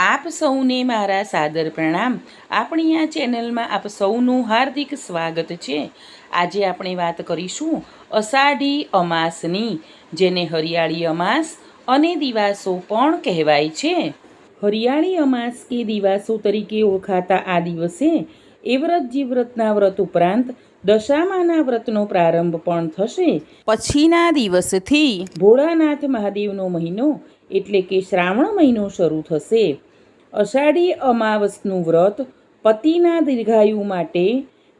આપ સૌને મારા સાદર પ્રણામ. આપણી આ ચેનલમાં આપ સૌનું હાર્દિક સ્વાગત છે. આજે આપણે વાત કરીશું અષાઢી અમાસની, જેને હરિયાળી અમાસ અને દિવાસો પણ કહેવાય છે. હરિયાળી અમાસ કે દિવાસો તરીકે ઓળખાતા આ દિવસે એ વ્રત જીવ્રતના વ્રત ઉપરાંત દશામાના વ્રતનો પ્રારંભ પણ થશે. પછીના દિવસથી ભોળાનાથ મહાદેવનો મહિનો એટલે કે શ્રાવણ મહિનો શરૂ થશે. અષાઢી અમાવસનું વ્રત પતિના દીર્ઘાયુ માટે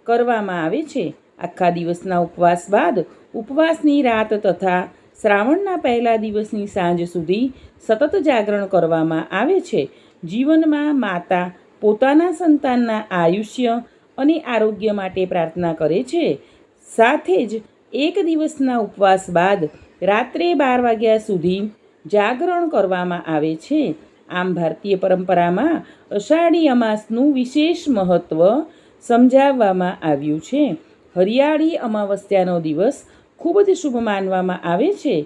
કરવામાં આવે છે. આખા દિવસના ઉપવાસ બાદ ઉપવાસની રાત તથા શ્રાવણના પહેલા દિવસની સાંજ સુધી સતત જાગરણ કરવામાં આવે છે. જીવનમાં માતા પોતાના સંતાનના આયુષ્ય અને આરોગ્ય માટે પ્રાર્થના કરે છે. સાથે જ એક દિવસના ઉપવાસ બાદ રાત્રે બાર વાગ્યા સુધી જાગરણ કરવામાં આવે છે. આમ ભારતીય પરંપરામાં અષાઢી અમાસનું વિશેષ મહત્ત્વ સમજાવવામાં આવ્યું છે. હરિયાળી અમાવસ્યાનો દિવસ ખૂબ જ શુભ માનવામાં આવે છે.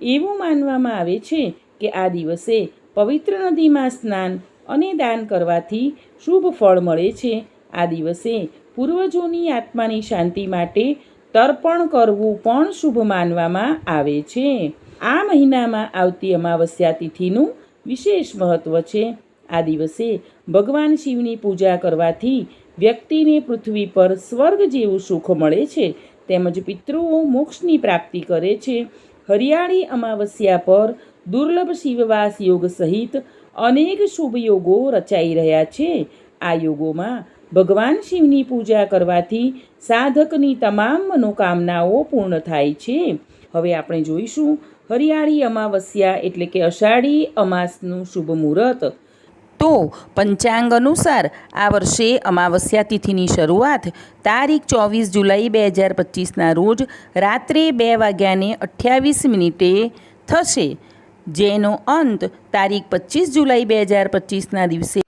એવું માનવામાં આવે છે કે આ દિવસે પવિત્ર નદીમાં સ્નાન અને દાન કરવાથી શુભ ફળ મળે છે. આ દિવસે પૂર્વજોની આત્માની શાંતિ માટે તર્પણ કરવું પણ શુભ માનવામાં આવે છે. આ મહિનામાં આવતી અમાવસ્યા તિથિનું વિશેષ મહત્ત્વ છે. આ દિવસે ભગવાન શિવની પૂજા કરવાથી વ્યક્તિને પૃથ્વી પર સ્વર્ગ જેવું સુખ મળે છે. તેમજ પિતૃઓ મોક્ષની પ્રાપ્તિ કરે છે. હરિયાળી અમાવસ્યા પર દુર્લભ શિવવાસ યોગ સહિત અનેક શુભ યોગો રચાઈ રહ્યા છે. આ યોગોમાં ભગવાન શિવની પૂજા કરવાથી સાધકની તમામ મનોકામનાઓ પૂર્ણ થાય છે. હવે આપણે જોઈશું હરિયાળી અમાવસ્યા એટલે કે અષાઢી અમાસનું શુભ મુહૂર્ત. તો પંચાંગ અનુસાર આ વર્ષે અમાવસ્યા તિથિની શરૂઆત તારીખ ચોવીસ જુલાઈ બે હજાર પચીસના રોજ રાત્રે બે વાગ્યાને અઠ્યાવીસ મિનિટે થશે. જેનો અંત તારીખ પચીસ જુલાઈ બે હજાર પચીસના દિવસે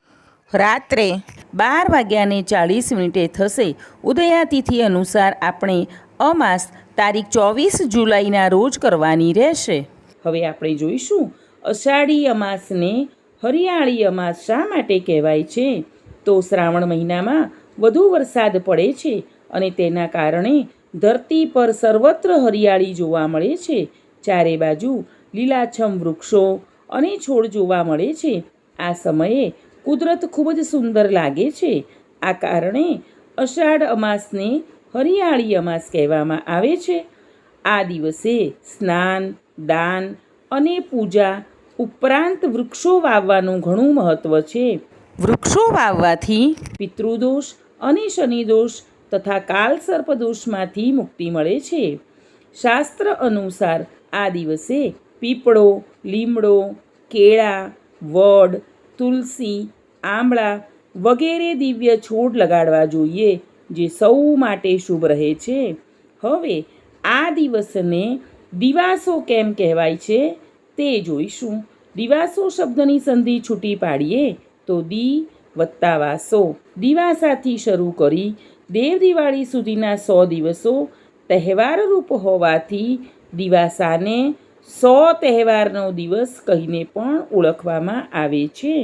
રાત્રે બાર વાગ્યાને ચાળીસ મિનિટે થશે. ઉદયાતિથિ અનુસાર આપણે અમાસ તારીખ ચોવીસ જુલાઈના રોજ કરવાની રહેશે. હવે આપણે જોઈશું, અષાઢી અમાસને હરિયાળી અમાસ શા માટે કહેવાય છે? તો શ્રાવણ મહિનામાં વધુ વરસાદ પડે છે અને તેના કારણે ધરતી પર સર્વત્ર હરિયાળી જોવા મળે છે. ચારે બાજુ લીલાછમ વૃક્ષો અને છોડ જોવા મળે છે. આ સમયે કુદરત ખૂબ જ સુંદર લાગે છે. આ કારણે અષાઢ અમાસને હરિયાળી અમાસ કહેવામાં આવે છે. આ દિવસે સ્નાન દાન અને પૂજા ઉપરાંત વૃક્ષો વાવવાનું ઘણું મહત્ત્વ છે. વૃક્ષો વાવવાથી પિતૃદોષ અને શનિદોષ તથા કાલસર્પદોષમાંથી મુક્તિ મળે છે. શાસ્ત્ર અનુસાર આ દિવસે પીપળો લીમડો કેળા વડ તુલસી આંબળા વગેરે દિવ્ય છોડ લગાડવા જોઈએ. જે સૌ માટે શુભ રહે છે. હવે આ દિવસને દિવાસો કેમ કહેવાય છે તે જોઈશું. દિવાસો શબ્દની સંધિ છૂટી પાડીએ તો દી વત્તા વાસો દિવાસાથી શરૂ કરી દેવ દિવાળી સુધીના સો દિવસો તહેવારરૂપ હોવાથી દિવાસાને સો તહેવારનો દિવસ કહીને પણ ઓળખવામાં આવે છે.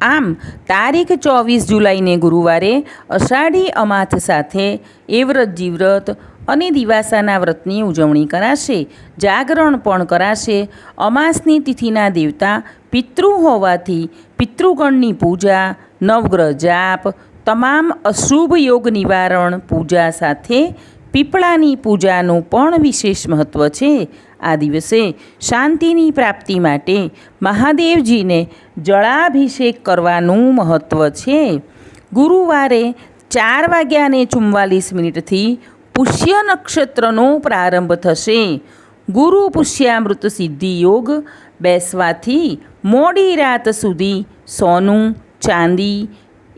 આમ, તારીખ ચોવીસ જુલાઈને ગુરુવારે અષાઢી અમાથ સાથે એ વ્રત જીવ્રત અને દિવાસાના વ્રતની ઉજવણી કરાશે, જાગરણ પણ કરાશે. અમાસની તિથિના દેવતા પિતૃ હોવાથી પિતૃગણની પૂજા, નવગ્રહ જાપ, તમામ અશુભ યોગ નિવારણ, પૂજા સાથે પીપળાની પૂજાનું પણ વિશેષ મહત્ત્વ છે. આ દિવસે શાંતિની પ્રાપ્તિ માટે મહાદેવજીને જળાભિષેક કરવાનું મહત્ત્વ છે. ગુરુવારે ચાર વાગ્યાને ચુમ્માલીસ મિનિટથી પુષ્ય નક્ષત્રનો પ્રારંભ થશે. ગુરુ પુષ્યામૃત સિદ્ધિ યોગ બેસવાથી મોડી રાત સુધી સોનું, ચાંદી,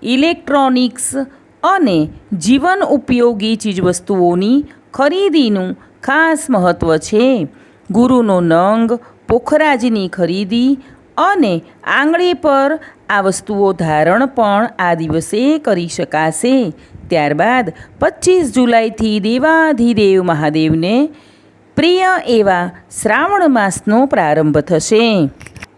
ઇલેક્ટ્રોનિક્સ અને જીવન ઉપયોગી ચીજવસ્તુઓની ખરીદીનું ખાસ મહત્ત્વ છે. ગુરુનો નંગ, પોખરાજની ખરીદી અને આંગળી પર આ વસ્તુઓ ધારણ પણ આ દિવસે કરી શકાશે. ત્યારબાદ પચીસ જુલાઈથી દેવાધિદેવ મહાદેવને પ્રિય એવા શ્રાવણ માસનો પ્રારંભ થશે.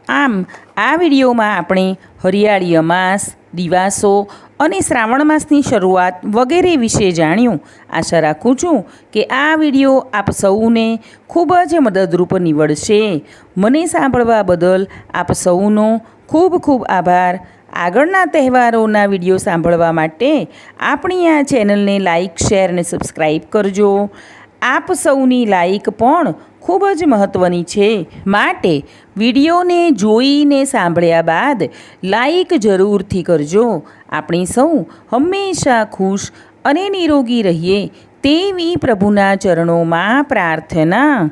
આમ, આ વિડીયોમાં આપણે હરિયાળી અમાસ, દિવાસો અને શ્રાવણ માસની શરૂઆત વગેરે વિશે જાણ્યું. આશા રાખું છું કે આ વીડિયો આપ સૌને ખૂબ જ મદદરૂપ નીવડશે. મને સાંભળવા બદલ આપ સૌનો ખૂબ ખૂબ આભાર. આગળના તહેવારોના વીડિયો સાંભળવા માટે આપણી આ ચેનલને લાઇક શેર અને સબસ્ક્રાઈબ કરજો. આપ સૌની લાઇક પણ ખૂબ જ મહત્ત્વની છે. માટે વિડીયોને જોઈને સાંભળ્યા બાદ લાઈક જરૂરથી કરજો. આપણે સૌ હંમેશા ખુશ અને નિરોગી રહીએ તેવી પ્રભુના ચરણોમાં પ્રાર્થના